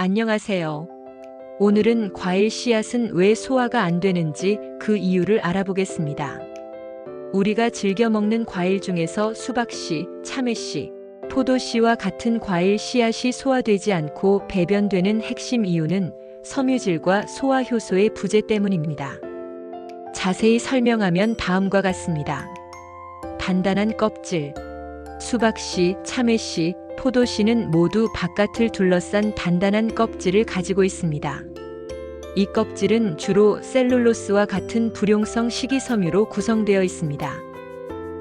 안녕하세요. 오늘은 과일 씨앗은 왜 소화가 안 되는지 그 이유를 알아보겠습니다. 우리가 즐겨 먹는 과일 중에서 수박씨, 참외씨, 포도씨와 같은 과일 씨앗이 소화되지 않고 배변되는 핵심 이유는 섬유질과 소화 효소의 부재 때문입니다. 자세히 설명하면 다음과 같습니다. 단단한 껍질. 수박씨, 참외씨, 포도씨는 모두 바깥을 둘러싼 단단한 껍질을 가지고 있습니다. 이 껍질은 주로 셀룰로스와 같은 불용성 식이섬유로 구성되어 있습니다.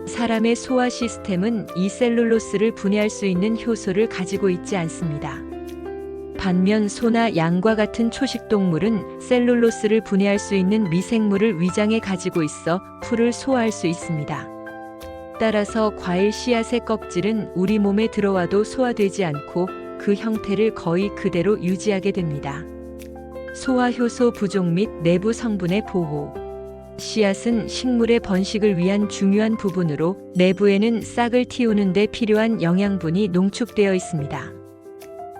사람의 소화 시스템은 이 셀룰로스를 분해할 수 있는 효소를 가지고 있지 않습니다. 반면 소나 양과 같은 초식 동물은 셀룰로스를 분해할 수 있는 미생물을 위장에 가지고 있어 풀을 소화할 수 있습니다. 따라서 과일 씨앗의 껍질은 우리 몸에 들어와도 소화되지 않고 그 형태를 거의 그대로 유지하게 됩니다. 소화 효소 부족 및 내부 성분의 보호. 씨앗은 식물의 번식을 위한 중요한 부분으로 내부에는 싹을 틔우는 데 필요한 영양분이 농축되어 있습니다.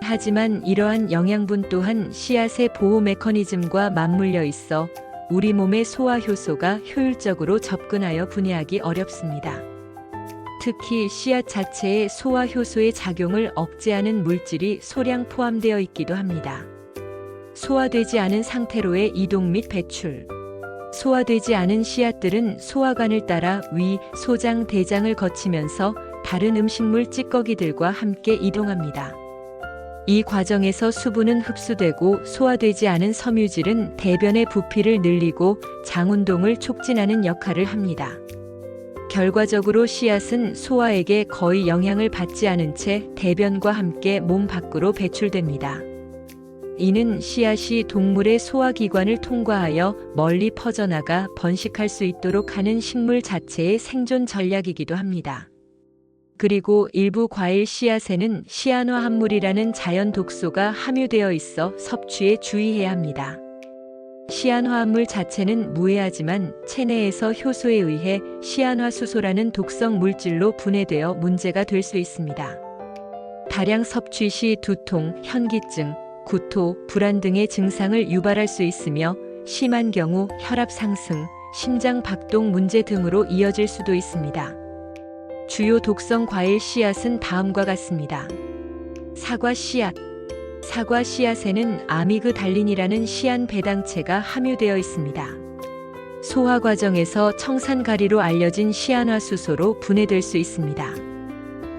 하지만 이러한 영양분 또한 씨앗의 보호 메커니즘과 맞물려 있어 우리 몸의 소화 효소가 효율적으로 접근하여 분해하기 어렵습니다. 특히 씨앗 자체의 소화 효소의 작용을 억제하는 물질이 소량 포함되어 있기도 합니다. 소화되지 않은 상태로의 이동 및 배출. 소화되지 않은 씨앗들은 소화관을 따라 위, 소장, 대장을 거치면서 다른 음식물 찌꺼기들과 함께 이동합니다. 이 과정에서 수분은 흡수되고 소화되지 않은 섬유질은 대변의 부피를 늘리고 장운동을 촉진하는 역할을 합니다. 결과적으로 씨앗은 소화에게 거의 영향을 받지 않은 채 대변과 함께 몸 밖으로 배출됩니다. 이는 씨앗이 동물의 소화기관을 통과하여 멀리 퍼져나가 번식할 수 있도록 하는 식물 자체의 생존 전략이기도 합니다. 그리고 일부 과일 씨앗에는 시안화합물이라는 자연 독소가 함유되어 있어 섭취에 주의해야 합니다. 시안화합물 자체는 무해하지만 체내에서 효소에 의해 시안화수소라는 독성 물질로 분해되어 문제가 될 수 있습니다. 다량 섭취 시 두통, 현기증, 구토, 불안 등의 증상을 유발할 수 있으며 심한 경우 혈압 상승, 심장 박동 문제 등으로 이어질 수도 있습니다. 주요 독성 과일 씨앗은 다음과 같습니다. 사과 씨앗. 사과 씨앗에는 아미그달린이라는 시안 배당체가 함유되어 있습니다. 소화 과정에서 청산가리로 알려진 시안화수소로 분해될 수 있습니다.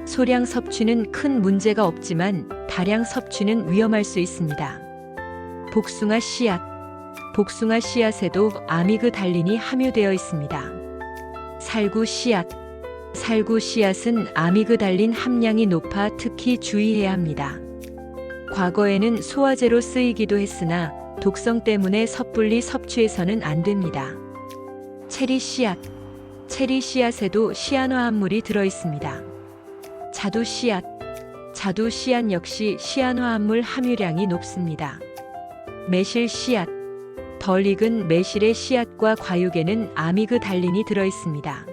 소량 섭취는 큰 문제가 없지만 다량 섭취는 위험할 수 있습니다. 복숭아 씨앗. 복숭아 씨앗에도 아미그달린이 함유되어 있습니다. 살구 씨앗. 살구 씨앗은 아미그달린 함량이 높아 특히 주의해야 합니다. 과거에는 소화제로 쓰이기도 했으나 독성 때문에 섣불리 섭취해서는 안 됩니다. 체리 씨앗. 체리 씨앗에도 시안화합물이 들어 있습니다. 자두 씨앗. 자두 씨앗 역시 시안화합물 함유량이 높습니다. 매실 씨앗. 덜 익은 매실의 씨앗과 과육에는 아미그달린이 들어 있습니다.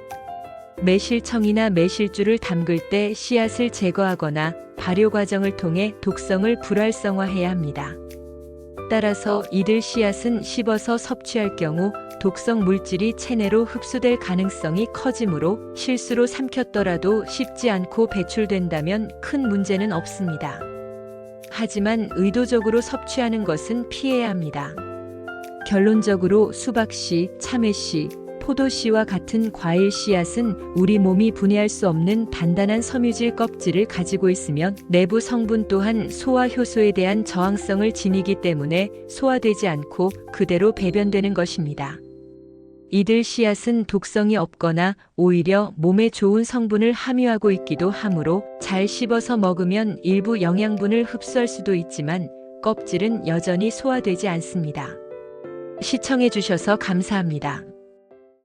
매실청이나 매실주를 담글 때 씨앗을 제거하거나 발효 과정을 통해 독성을 불활성화해야 합니다. 따라서 이들 씨앗은 씹어서 섭취할 경우 독성 물질이 체내로 흡수될 가능성이 커지므로 실수로 삼켰더라도 씹지 않고 배출된다면 큰 문제는 없습니다. 하지만 의도적으로 섭취하는 것은 피해야 합니다. 결론적으로 수박씨, 참외씨, 포도씨와 같은 과일 씨앗은 우리 몸이 분해할 수 없는 단단한 섬유질 껍질을 가지고 있으며 내부 성분 또한 소화 효소에 대한 저항성을 지니기 때문에 소화되지 않고 그대로 배변되는 것입니다. 이들 씨앗은 독성이 없거나 오히려 몸에 좋은 성분을 함유하고 있기도 하므로 잘 씹어서 먹으면 일부 영양분을 흡수할 수도 있지만 껍질은 여전히 소화되지 않습니다. 시청해주셔서 감사합니다.